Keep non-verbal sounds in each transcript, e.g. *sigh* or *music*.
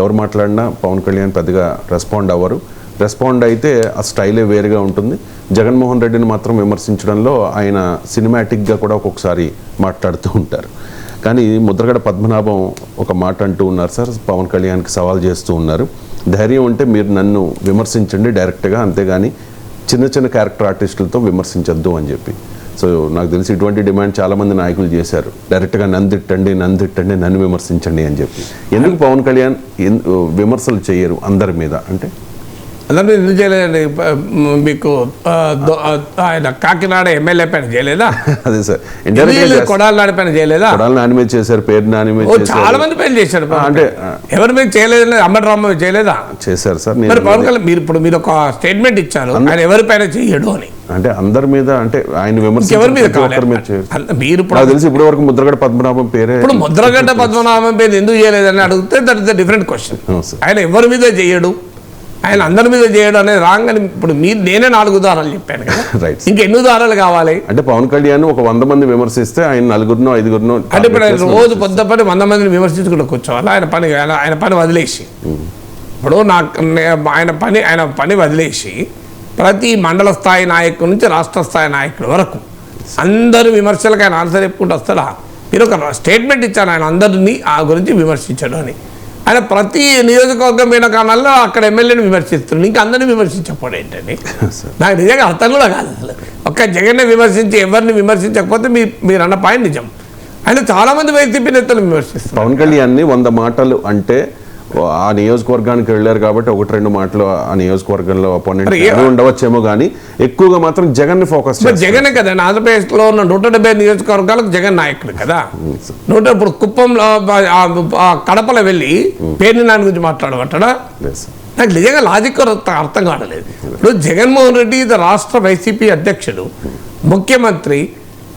ఎవరు మాట్లాడినా పవన్ కళ్యాణ్ పెద్దగా రెస్పాండ్ అవ్వరు. రెస్పాండ్ అయితే ఆ స్టైలే వేరుగా ఉంటుంది. జగన్మోహన్ రెడ్డిని మాత్రం విమర్శించడంలో ఆయన సినిమాటిక్గా కూడా ఒక్కొక్కసారి మాట్లాడుతూ ఉంటారు. కానీ ముద్రగడ పద్మనాభం ఒక మాట అంటూ ఉన్నారు సార్ పవన్ కళ్యాణ్కి సవాల్ చేస్తూ ఉన్నారు. ధైర్యం ఉంటే మీరు నన్ను విమర్శించండి డైరెక్ట్గా అంతేగాని చిన్న చిన్న క్యారెక్టర్ ఆర్టిస్టులతో విమర్శించొద్దు అని చెప్పి. సో నాకు తెలిసి ఇటువంటి డిమాండ్ చాలా మంది నాయకులు చేశారు. డైరెక్ట్గా నన్ను తిట్టండి నన్ను విమర్శించండి అని చెప్పి. ఎందుకు పవన్ కళ్యాణ్ విమర్శలు చేయరు అందరి మీద అంటే? అందరూ ఎందుకు చేయలేదండి? మీకు ఆయన కాకినాడ ఎమ్మెల్యే పైన చేయలేదా? *laughs* అదే సార్. కొడాలి నాడి పైన చేయలేదా? కొడాలని యానిమేట్ చేశారు పేరుని యానిమేట్ ఓ చేశారు. చాలా మంది పైన చేశారు అంటే ఎవరి మీద చేయలేదు అంబటి మీద చేయలేదా? చేశారు సార్ మరి నేను పవన్ కళ్యాణ్ మీరు ఇప్పుడు మీరు ఒక స్టేట్మెంట్ ఇచ్చారు ఆయన ఎవరి పైన చేయడు అని. అంటే అందరి మీద అంటే ఆయన విమర్శ ఎవరి మీద ఒక్కరి మీద కావాలి చేయరు. అంత- మీరు నాకు తెలిసి ఇప్పటి వరకు ముద్రగడ పద్మనాభం పేరే ఇప్పుడు ముద్రగడ్డ పద్మనాభం పేరు ఎందుకు చేయలేదని అడిగితే దట్ ఇస్ డిఫరెంట్ క్వశ్చన్. ఆయన ఎవరి మీద చేయడు? ఆయన అందరి మీద చేయడు అనేది రాంగ్ అని ఇప్పుడు మీరు నేనే నాలుగు ఉదాహరణలు చెప్పాను కదా. రైట్ ఇంకా ఎన్ని ఉదాహరణలు కావాలి? అంటే పవన్ కళ్యాణ్ ఒక వంద మంది విమర్శిస్తే ఆయన నలుగురినో ఐదుగురినో అంటే ఇప్పుడు ఆయన రోజు పొద్దు పని వంద మందిని విమర్శించుకుంటూ కూర్చోవాలి. ఆయన పని ఆయన- పని వదిలేసి. ఇప్పుడు నాకు ఆయన పని ఆయన పని వదిలేసి ప్రతి మండల స్థాయి నాయకుడి నుంచి రాష్ట్ర స్థాయి నాయకుడి వరకు అందరు విమర్శలకు ఆయన ఆన్సర్ చెప్పుకుంటూ వస్తాడా? మీరు ఒక స్టేట్మెంట్ ఇచ్చాను ఆయన అందరినీ ఆ గురించి విమర్శించడం అని. ఆయన ప్రతి నియోజకవర్గం పోయిన కారణాల్లో అక్కడ ఎమ్మెల్యేని విమర్శిస్తున్నాడు ఇంకా అందరినీ విమర్శించకపోవడం ఏంటండి నాకు నిజంగా అర్థం కూడా కాదు అసలు. ఒక్క జగన్నే విమర్శించి ఎవరిని విమర్శించకపోతే మీ మీరు అన్న పాయింట్ నిజం. ఆయన చాలా మంది వైసీపీ నేతలు విమర్శిస్తారు పవన్ కళ్యాణ్ వంద మాటలు అంటే ఆ నియోజకవర్గానికి వెళ్ళారు కాబట్టి ఒకటి రెండు మాటలు ఆ నియోజకవర్గంలో అపోనెంట్ ఉండవచ్చేమో కానీ ఎక్కువగా మాత్రం జగన్ని ఫోకస్ జగనే కదండి ఆంధ్రప్రదేశ్లో ఉన్న నూట డెబ్బై నియోజకవర్గాలకు జగన్ నాయకుడు కదా. నూట ఇప్పుడు కుప్పంలో కడపలో వెళ్ళి పేర్ని నాని గురించి మాట్లాడమంటాడా? నాకు నిజంగా లాజిక్ అర్థం అర్థం కావట్లేదు. ఇప్పుడు జగన్మోహన్ రెడ్డి ఇది రాష్ట్ర వైసీపీ అధ్యక్షుడు. ముఖ్యమంత్రి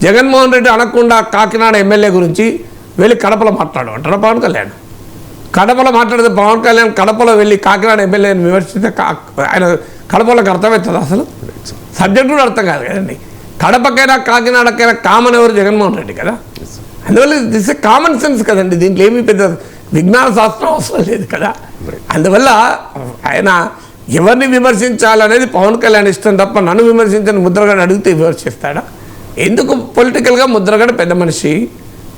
జగన్మోహన్ రెడ్డి అనకుండా కాకినాడ ఎమ్మెల్యే గురించి వెళ్ళి కడపలో మాట్లాడమంటాడా? పవన్ కళ్యాణ్? కడపలో మాట్లాడితే పవన్ కళ్యాణ్ కడపలో వెళ్ళి కాకినాడ ఎమ్మెల్యేని విమర్శిస్తే కా- ఆయన కడపలోకి అర్థమవుతుంది అసలు? సబ్జెక్ట్ కూడా అర్థం కాదు కదండి. కడపకైనా కాకినాడకైనా కామన్ ఎవరు? జగన్మోహన్ రెడ్డి కదా. అందువల్ల దిస్ కామన్ సెన్స్ కదండి. దీంట్లో ఏమీ పెద్ద విజ్ఞాన శాస్త్రం అవసరం లేదు కదా. అందువల్ల ఆయన ఎవరిని విమర్శించాలనేది పవన్ కళ్యాణ్ ఇష్టం తప్ప నన్ను విమర్శించని ముద్రగడ అడిగితే విమర్శిస్తాడా? ఎందుకు పొలిటికల్గా ముద్రగడ పెద్ద మనిషి?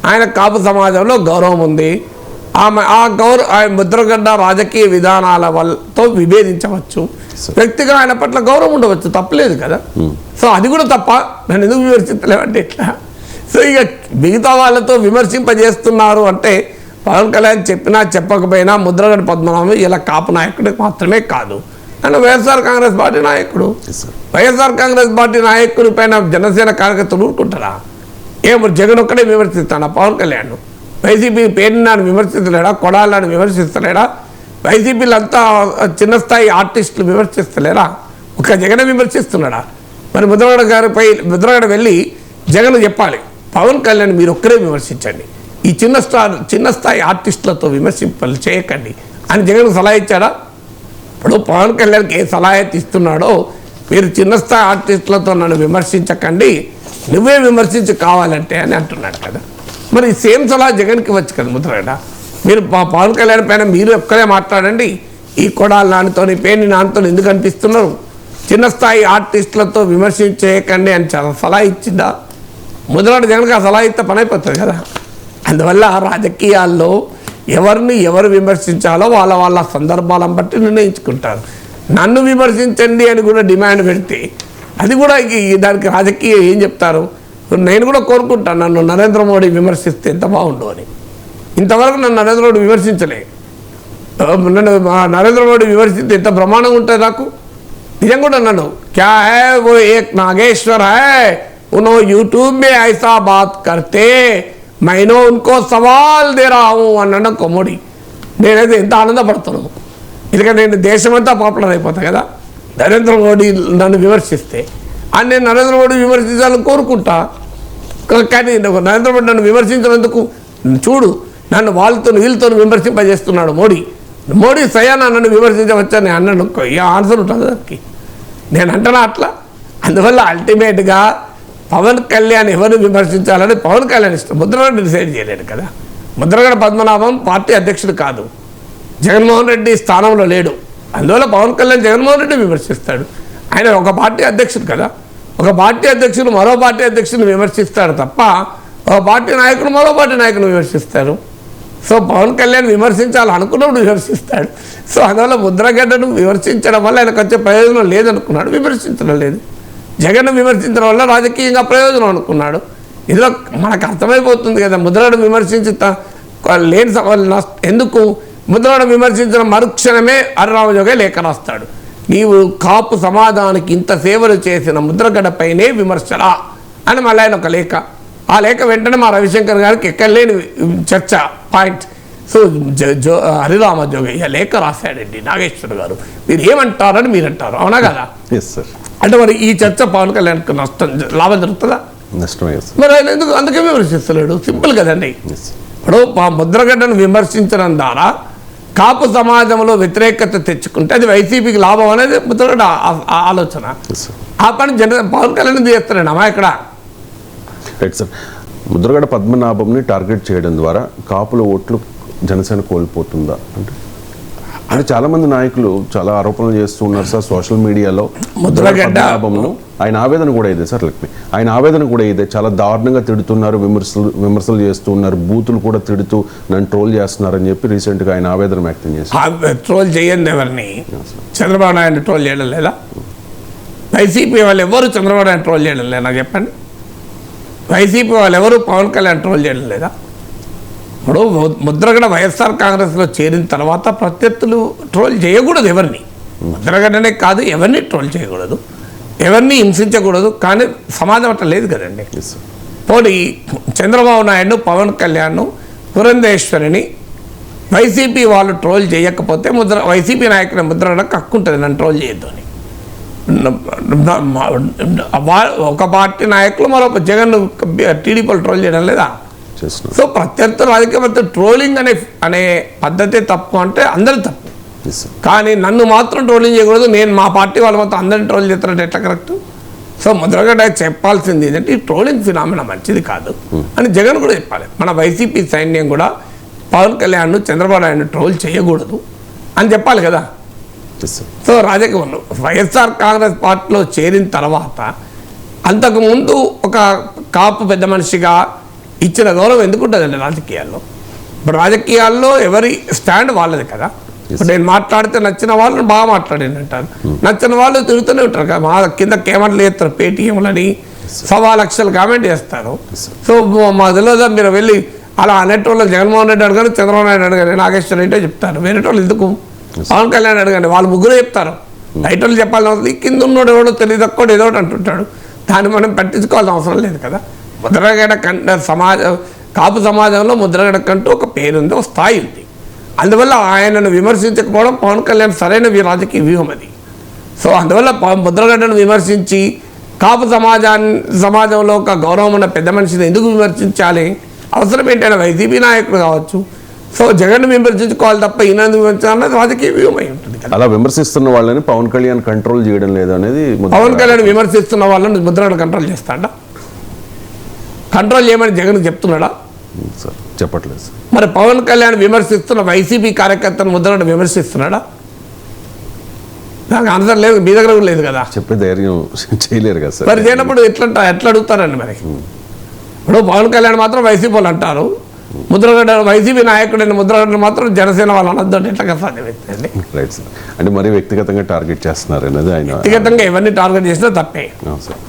ఆయన కాపు సమాజంలో గౌరవం ఉంది. ఆమె ఆ గౌరవ ఆ ముద్రగడ్డ రాజకీయ విధానాల వల్లతో విభేదించవచ్చు. వ్యక్తిగా ఆయన పట్ల గౌరవం ఉండవచ్చు తప్పలేదు కదా. సో అది కూడా తప్ప నన్ను ఎందుకు విమర్శించలేమంటే ఎట్లా సో ఇక మిగతా వాళ్ళతో విమర్శింపజేస్తున్నారు అంటే పవన్ కళ్యాణ్ చెప్పినా చెప్పకపోయినా ముద్రగడ పద్మనాభం ఇలా కాపు నాయకుడు మాత్రమే కాదు. ఆయన వైఎస్ఆర్ కాంగ్రెస్ పార్టీ నాయకుడు. వైఎస్ఆర్ కాంగ్రెస్ పార్టీ నాయకుడి పైన జనసేన కార్యకర్తలు ఊరుకుంటారా? ఏమో జగన్ ఒక్కడే విమర్శిస్తాడా పవన్ కళ్యాణ్ వైసీపీ పేరునాడు విమర్శించలేడా కొడాలని విమర్శిస్తలేడా? వైసీపీలంతా చిన్న స్థాయి ఆర్టిస్టులు విమర్శిస్తలేరా? ఒక జగన్ విమర్శిస్తున్నాడా? మరి ముద్రగడ గారిపై ముద్రగడ వెళ్ళి జగన్ చెప్పాలి పవన్ కళ్యాణ్ మీరు ఒక్కరే విమర్శించండి. ఈ చిన్న స్టార్ చిన్న స్థాయి ఆర్టిస్టులతో విమర్శింపలు చేయకండి. అని జగన్ సలహా ఇచ్చాడా? ఇప్పుడు పవన్ కళ్యాణ్కి ఏ సలహా అయితే ఇస్తున్నాడో మీరు చిన్న స్థాయి ఆర్టిస్టులతో నన్ను విమర్శించకండి నువ్వే విమర్శించి కావాలంటే అని అంటున్నాడు కదా. మరి సేమ్ సలహా జగన్కి వచ్చు కదా ముద్రగడ? మీరు మా పవన్ కళ్యాణ్ పైన మీరు ఒక్కరే మాట్లాడండి. ఈ కొడాల నాన్నతో పేని నాన్నతో ఎందుకు అనిపిస్తున్నారు? చిన్న స్థాయి ఆర్టిస్టులతో విమర్శించేయకండి అని చాలా సలహా ఇచ్చిందా? ముద్రగడ జగన్కి ఆ సలహా ఇస్తే పని అయిపోతుంది కదా. అందువల్ల రాజకీయాల్లో ఎవరిని ఎవరు విమర్శించాలో వాళ్ళ వాళ్ళ సందర్భాలను బట్టి నిర్ణయించుకుంటారు. నన్ను విమర్శించండి అని కూడా డిమాండ్ పెడితే అది కూడా దానికి రాజకీయం ఏం చెప్తారు? నేను కూడా కోరుకుంటాను నన్ను నరేంద్ర మోడీ విమర్శిస్తే ఎంత బాగుండు అని ఇంతవరకు నన్ను నరేంద్ర మోడీ విమర్శించలే ఆ, నన్ను మా నరేంద్ర మోడీ విమర్శిస్తే ఎంత ప్రమాణం ఉంటుంది నాకు నిజం కూడా నన్ను క్యా హై वो एक नागेश्वर है उन्होंने यूट्यूब में ऐसा बात करते मैंने उनको सवाल दे रहा हूँ అన్నాడు కొమ్మడి నేనైతే ఎంత ఆనందపడుతున్నాను ఎందుకంటే నేను దేశమంతా పాపులర్ అయిపోతా కదా నరేంద్ర మోడీ నన్ను విమర్శిస్తే అని నేను నరేంద్ర మోడీ విమర్శించాలని కోరుకుంటా కా- కానీ నరేంద్ర మోడీ నన్ను విమర్శించినందుకు చూడు నన్ను వాళ్ళతో వీళ్ళతో విమర్శింపజేస్తున్నాడు మోడీ. మోడీ సయానా నన్ను విమర్శించవచ్చని అన్నాడు ఏ ఆన్సర్ ఉంటుంది దానికి. నేను అంటున్నా అట్లా? అందువల్ల అల్టిమేట్గా పవన్ కళ్యాణ్ ఎవరిని విమర్శించాలని పవన్ కళ్యాణ్ ఇష్టం. ముద్రగడ డిసైడ్ చేయలేడు కదా. ముద్రగడ పద్మనాభం పార్టీ అధ్యక్షుడు కాదు. జగన్మోహన్ రెడ్డి స్థానంలో లేడు. అందువల్ల పవన్ కళ్యాణ్ జగన్మోహన్ రెడ్డి విమర్శిస్తాడు. ఆయన ఒక పార్టీ అధ్యక్షుడు కదా. ఒక పార్టీ అధ్యక్షుడు మరో పార్టీ అధ్యక్షుడిని విమర్శిస్తాడు తప్ప ఒక పార్టీ నాయకుడు మరో పార్టీ నాయకుని విమర్శిస్తారు. సో పవన్ కళ్యాణ్ విమర్శించాలి అనుకున్నప్పుడు విమర్శిస్తాడు. సో అందువల్ల ముద్రగడ్డను విమర్శించడం వల్ల ఆయనకు వచ్చే ప్రయోజనం లేదనుకున్నాడు విమర్శించడం లేదు. జగన్ విమర్శించడం వల్ల రాజకీయంగా ప్రయోజనం అనుకున్నాడు. ఇందులో మనకు అర్థమైపోతుంది కదా ముద్రగడ విమర్శించి లేని ఎందుకు? ముద్రగడ విమర్శించిన మరుక్షణమే హరిరామజోగే లేఖ రాస్తాడు. నీవు కాపు సమాధానానికి ఇంత సేవలు చేసిన ముద్రగడపైనే విమర్శలా అని మళ్ళీ ఆయన ఒక లేఖ. ఆ లేఖ వెంటనే మా రవిశంకర్ గారికి ఎక్కడలేని చర్చ పాయింట్. సో జ- హరిరామ జోగయ్య లేఖ రాశాడండి నాగేశ్వర్ గారు. మీరు ఏమంటారని మీరు అంటారు అవునా కదా అంటే మరి ఈ చర్చ పవన్ కళ్యాణ్కి నష్టం లాభం జరుగుతుందా? మరి ఆయన ఎందుకు అందుకే విమర్శిస్తలేడు? సింపుల్ కదండి. ఇప్పుడు ప- ముద్రగడ్డను విమర్శించడం ద్వారా కాపు సమాజంలో వ్యతిరేకత తెచ్చుకుంటే అది వైసీపీకి లాభం అనేది ఆ- ఆలోచన. ఆ పని జన పవన్ కళ్యాణ్ చేస్తున్నాడు? అమ్మా ఇక్కడ. రైట్ సార్ ముద్రగడ పద్మనాభంని టార్గెట్ చేయడం ద్వారా కాపుల ఓట్లు జనసేన కోల్పోతుందా? అంటే అంటే చాలా మంది నాయకులు చాలా ఆరోపణలు చేస్తూ ఉన్నారు సార్ సోషల్ మీడియాలో. ఆయన ఆవేదన కూడా ఇదే సార్ లక్ష్మి. ఆయన ఆవేదన కూడా ఇదే. చాలా దారుణంగా తిడుతున్నారు విమర్శలు విమర్శలు చేస్తూ ఉన్నారు బూతులు కూడా తిడుతూ నన్ను ట్రోల్ చేస్తున్నారని చెప్పి రీసెంట్గా ఆయన ఆవేదన వ్యక్తం చేశారు. ట్రోల్ చేయండి ఎవరిని? చంద్రబాబు నాయుడు ట్రోల్ చేయడం లేదా? వైసీపీ వాళ్ళు ఎవరు చంద్రబాబు నాయుడు ట్రోల్ చేయడం లేదా? చెప్పండి. వైసీపీ వాళ్ళు ఎవరు పవన్ కళ్యాణ్ ట్రోల్ చేయడం లేదా? ఇప్పుడు ముద్రగడ వైఎస్ఆర్ కాంగ్రెస్లో చేరిన తర్వాత ప్రత్యర్థులు ట్రోల్ చేయకూడదు ఎవరిని. ముద్రగడనే కాదు ఎవరిని ట్రోల్ చేయకూడదు. ఎవరిని హింసించకూడదు. కానీ సమాజం అట్లా లేదు కదండి. పోనీ చంద్రబాబు నాయుడు పవన్ కళ్యాణ్ పురంధేశ్వరిని వైసీపీ వాళ్ళు ట్రోల్ చేయకపోతే ముద్ర వైసీపీ నాయకుల ముద్రగడకు హక్కు ఉంటుంది నన్ను ట్రోల్ చేయొద్దు అని. ఒక పార్టీ నాయకులు మరో జగన్ టీడీపీలు ట్రోల్ చేయడం లేదా? చేస్తున్నారు సో ప్రత్యర్థి రాజకీయ ప్రత్యర్థి ట్రోలింగ్ అనే అనే పద్ధతి తప్పు అంటే అందరి తప్పు. కానీ నన్ను మాత్రం ట్రోలింగ్ చేయకూడదు. నేను మా పార్టీ వాళ్ళు మొత్తం అందరిని ట్రోల్ చేస్తారంటే ఎట్లా కరెక్ట్ సో ముద్రగడ్డ చెప్పాల్సింది ఏంటంటే ఈ ట్రోలింగ్ ఫినామినా మంచిది కాదు. అని జగన్ కూడా చెప్పాలి. మన వైసీపీ సైన్యం కూడా పవన్ కళ్యాణ్ చంద్రబాబు నాయుడు ట్రోల్ చేయకూడదు అని చెప్పాలి కదా. సో రాజకీయంలో వైఎస్ఆర్ కాంగ్రెస్ పార్టీలో చేరిన తర్వాత అంతకుముందు ఒక కాపు పెద్ద మనిషిగా ఇచ్చిన గౌరవం ఎందుకు ఉంటుందండి రాజకీయాల్లో? ఇప్పుడు రాజకీయాల్లో ఎవరి స్టాండ్ వాళ్ళది కదా. ఇప్పుడు నేను మాట్లాడితే నచ్చిన వాళ్ళు బాగా మాట్లాడింది అంటారు. నచ్చిన వాళ్ళు తిరుగుతూనే ఉంటారు కదా. మా కింద కేమట్లు చేస్తారు పేటీఎంలని సవా లక్షలు కామెంట్ చేస్తారు. సో మా తెలియదా మీరు వెళ్ళి అలా అనేటోళ్ళు జగన్మోహన్ రెడ్డి అడగండి చంద్రబాబు నాయుడు అడగండి నాగేశ్వర ఏంటో చెప్తారు. వేరే వాళ్ళు ఎందుకు? పవన్ కళ్యాణ్ అడగండి వాళ్ళు ముగ్గురు చెప్తారు. బయట వాళ్ళు చెప్పాల్సిన అవసరం. కింద ఉన్నోడు ఎవడో తెలియదు ఒక్కడు ఏదో ఒకటి అంటుంటాడు. దాన్ని మనం పట్టించుకోవాల్సిన అవసరం లేదు కదా. ముద్రగడ కంట సమాజ కాపు సమాజంలో ముద్రగడ కంటూ ఒక పేరుంది ఒక స్థాయి ఉంది. అందువల్ల ఆయనను విమర్శించకపోవడం పవన్ కళ్యాణ్ సరైన రాజకీయ వ్యూహం అది. సో అందువల్ల ముద్రగడ్డను విమర్శించి కాపు సమాజాన్ని సమాజంలో ఒక గౌరవం ఉన్న పెద్ద మనిషిని ఎందుకు విమర్శించాలి? అవసరం ఏంటంటే వైసీపీ నాయకుడు కావచ్చు. సో జగన్ విమర్శించుకోవాలి తప్ప ఈయన విమర్శించాలన్నది రాజకీయ వ్యూహం అయి ఉంటుంది అలా విమర్శిస్తున్న వాళ్ళని పవన్ కళ్యాణ్ కంట్రోల్ చేయడం లేదు అనేది పవన్ కళ్యాణ్ విమర్శిస్తున్న వాళ్ళని ముద్రగడ కంట్రోల్ చేస్తాడా? కంట్రోల్ చేయమని జగన్ చెప్తున్నాడా? సార్ చెప్పట్లేదు సార్. మరి పవన్ కళ్యాణ్ విమర్శిస్తున్న వైసీపీ కార్యకర్తను ముద్రగడ విమర్శిస్తున్నాడా? దానికి ఆన్సర్ లేదు మీ దగ్గర కూడా లేదు కదా. చెప్పే ధైర్యం చేయలేరు కదా సార్. మరి చేయనప్పుడు ఎట్లా ఎట్లా అడుగుతారండి మరి? ఇప్పుడు పవన్ కళ్యాణ్ మాత్రం వైసీపీ వాళ్ళు అంటారు ముద్రగడ్డ వైసీపీ నాయకుడైన ముద్రగడ్డ మాత్రం జనసేన వాళ్ళు అనొద్దు అంటే ఎట్లా సాధ్యమవుతుంది రైట్ సార్. అంటే మరీ వ్యక్తిగతంగా టార్గెట్ చేస్తున్నారు అనేది ఆయన వ్యక్తిగతంగా ఎవరిని టార్గెట్ చేసినా తప్పే. సార్.